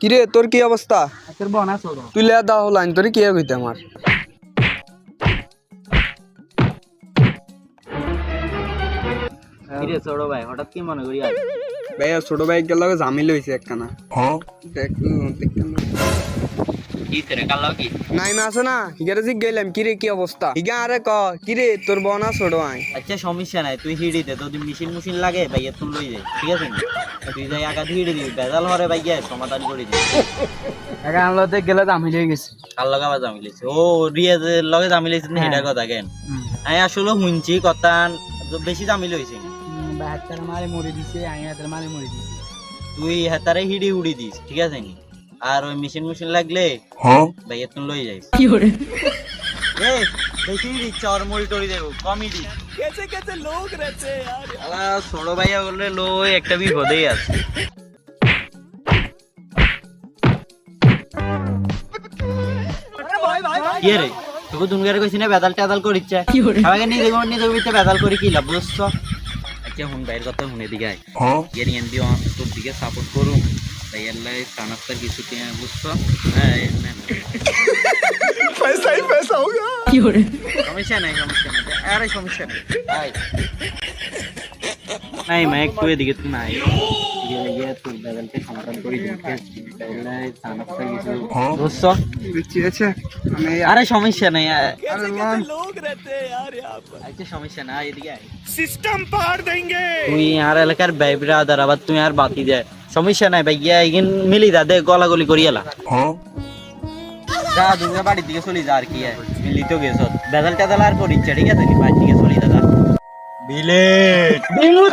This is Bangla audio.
কিরে তোর কি অবস্থা? ছোড়ো তুই লে দাও লাইন তোর কি হইতে আমার? কিরে ছোড়ো ভাই হঠাৎ কি মনে করি ভাই ছোট ভাই গেল ঝামিল হয়েছে একখানা। দেখ, নাইমে আছে না হিগারে জিগ গেলাম কিরে কি অবস্থা হিগা আরে ক কিরে তোর বনা আই আচ্ছা সমস্যা নাই তুই হিড়ি দে তোর মেশিন মেশিন লাগে ভাইয়া তুই লই যাই ঠিক আছে নি? তুই যাই আগা হিড়ি দিবি বেজাল হরে ভাইয়া সমাধান করে দিবি। একা আনলতে গেলে জামিল গেছে। কার লগে আবার জামিলেছে ও রিয়াজের লগে জামিলেছে না এটা কথা কেন? আমি আসলে শুনছি কথা বেশি জামিল হয়েছে বাহাত্তর মারে মরে দিছে আমি হাতের মারে মরে দিছে। তুই হাতারে হিড়ি উড়ি দিস ঠিক আছে নি? আর ওই মেশিন মেশিন লাগলে হ্যাঁ? ভাই এত লই কি হরে এই দেখি চর মুড়ি টড়ি কমেডি কেসে কেসে লোক রেছে আলা লই একটা আছে। কি রে? তোকে দুনগারে কইছি না বেদাল টেদাল করিচ্ছে? আমাকে বেদাল করি কি লাভ বুঝছ? আচ্ছা হুন বাইর কথা হুনে দিগাই হ্যাঁ? এর এমবি অন তোর দিকে সাপোর্ট করুম। তাইয়াল্লাই কিছু টিয়া বুঝছ হ্যাঁ সমস্যা নাই সমস্যা আরে সমস্যা নাই আরে সমস্যা নাই সমস্যা না এদিকে সিস্টেম পার তুই আর এলাকার ব্যবরা আদার আবার তুই আর বাকি যায় সমস্যা নাই ভাই গিয়া এগিন মিলি দা দে গলাগলি করিয়ালা হ্যাঁ? যা দুর্গা বাড়ির দিকে চলি যা আর কি হ্যাঁ। মিলি তো গেছ। বেজাল টেজাল আর করিচ্ছে ঠিক আছে নি? বাড়ির দিকে চলি দাদা। বিলে বিলু